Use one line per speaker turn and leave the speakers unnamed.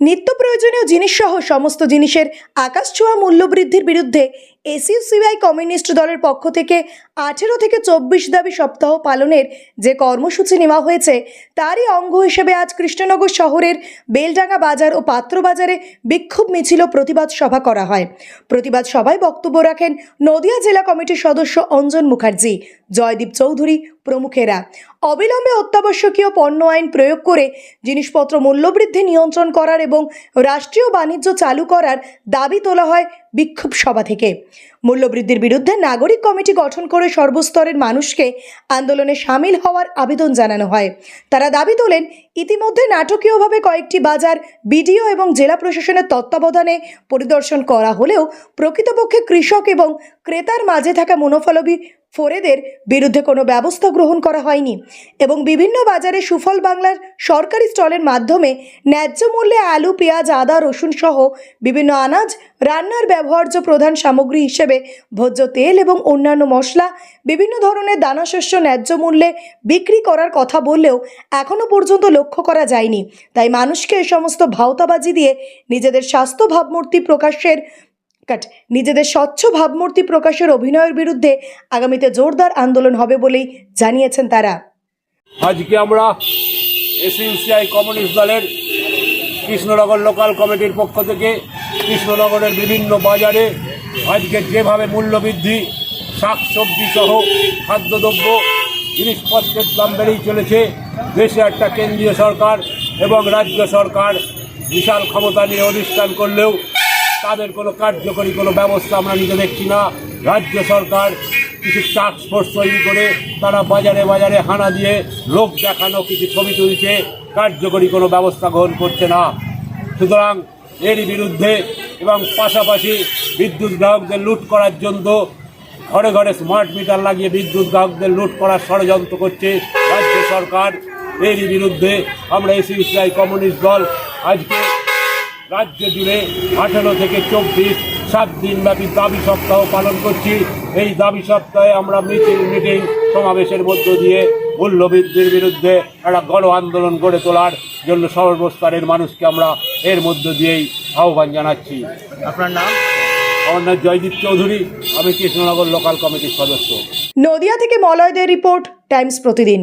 নিত্য প্রয়োজনীয় জিনিস সহ সমস্ত জিনিসের আকাশ ছোঁয়া মূল্যবৃদ্ধির বিরুদ্ধে এসইউসিআই কমিউনিস্ট দলের পক্ষ থেকে আঠেরো থেকে চব্বিশ দাবি সপ্তাহ পালনের যে কর্মসূচি নেওয়া হয়েছে, তারই অঙ্গ হিসেবে আজ কৃষ্ণনগর শহরের বেলডাঙ্গা বাজার ও পাত্র বাজারে বিক্ষোভ মিছিল প্রতিবাদ সভা করা হয়। প্রতিবাদ সভায় বক্তব্য রাখেন নদিয়া জেলা কমিটির সদস্য অঞ্জন মুখার্জি, জয়দীপ চৌধুরী প্রমুখেরা। অবিলম্বে অত্যাবশ্যকীয় পণ্য আইন প্রয়োগ করে জিনিসপত্র মূল্যবৃদ্ধি নিয়ন্ত্রণ করার এবং রাষ্ট্রীয় বাণিজ্য চালু করার দাবি তোলা হয় বিক্ষোভ সভা থেকে। মূল্যবৃদ্ধির বিরুদ্ধে নাগরিক কমিটি গঠন করে সর্বস্তরের মানুষকে আন্দোলনে সামিল হওয়ার আবেদন জানানো হয়। তারা দাবি তোলেন, ইতিমধ্যে নাটকীয়ভাবে কয়েকটি বাজার, বিডিও এবং জেলা প্রশাসনের তত্ত্বাবধানে পরিদর্শন করা হলেও প্রকৃতপক্ষে কৃষক এবং ক্রেতার মাঝে থাকা মুনাফালবী ফোরেদের বিরুদ্ধে কোনো ব্যবস্থা গ্রহণ করা হয়নি এবং বিভিন্ন বাজারে সুফল বাংলার সরকারি স্টলের মাধ্যমে ন্যায্য মূল্যে আলু, পেঁয়াজ, আদা, রসুন সহ বিভিন্ন আনাজ, রান্নার ব্যবহার্য প্রধান সামগ্রী হিসেবে ভোজ্য তেল এবং অন্যান্য মশলা, বিভিন্ন ধরনের দানাশস্য ন্যায্য মূল্যে বিক্রি করার কথা বললেও এখনও পর্যন্ত লক্ষ্য করা যায়নি। তাই মানুষকে এ সমস্ত ভাওতাবাজি দিয়ে নিজেদের স্বাস্থ্য ভাবমূর্তি প্রকাশের কাট নিজেদের স্বচ্ছ ভাবমূর্তি প্রকাশের অভিনয়ের বিরুদ্ধে আগামীতে জোরদার আন্দোলন হবে বলেই জানিয়েছেন তারা।
আজকে আমরা এসইউসিআই কমিউনিস্ট দলের কৃষ্ণনগর লোকাল কমিটির পক্ষ থেকে কৃষ্ণনগরের বিভিন্ন বাজারে আজকে যেভাবে মূল্যবৃদ্ধি শাক সবজি সহ খাদ্যদ্রব্য, জিনিসপত্রের দাম বেড়েই চলেছে, দেশে একটা কেন্দ্রীয় সরকার এবং রাজ্য সরকার বিশাল ক্ষমতা নিয়ে অনুষ্ঠান করলেও তাদের কোনো কার্যকরী কোনো ব্যবস্থা আমরা নিতে দেখছি না। রাজ্য সরকার কিছু ফোর্স তৈরি করে তারা বাজারে বাজারে হানা দিয়ে লোক দেখানো, কিছু ছবি তুলছে, কার্যকরী কোনো ব্যবস্থা গ্রহণ করছে না। সুতরাং এরই বিরুদ্ধে এবং পাশাপাশি বিদ্যুৎ গ্রাহকদের লুট করার জন্য ঘরে ঘরে স্মার্ট মিটার লাগিয়ে বিদ্যুৎ গ্রাহকদের লুট করার ষড়যন্ত্র করছে রাজ্য সরকার। এরই বিরুদ্ধে আমরা এসিউসিআই কমিউনিস্ট দল আজকে রাজ্য জুড়ে আঠেরো থেকে চব্বিশ সাত দিনব্যাপী দাবি সপ্তাহ পালন করছি। এই দাবি সপ্তাহে আমরা মিছিল মিটিং সমাবেশের মধ্য দিয়ে মূল্যবৃদ্ধির বিরুদ্ধে একটা গণ আন্দোলন গড়ে তোলার জন্য সর্বস্তরের মানুষকে আমরা এর মধ্য দিয়েই আহ্বান জানাচ্ছি।
আপনার নাম?
আমার নাম জয়দীপ চৌধুরী আমি কৃষ্ণনগর লোকাল কমিটির সদস্য।
নদিয়া থেকে মলয়দের report Times Pratidin.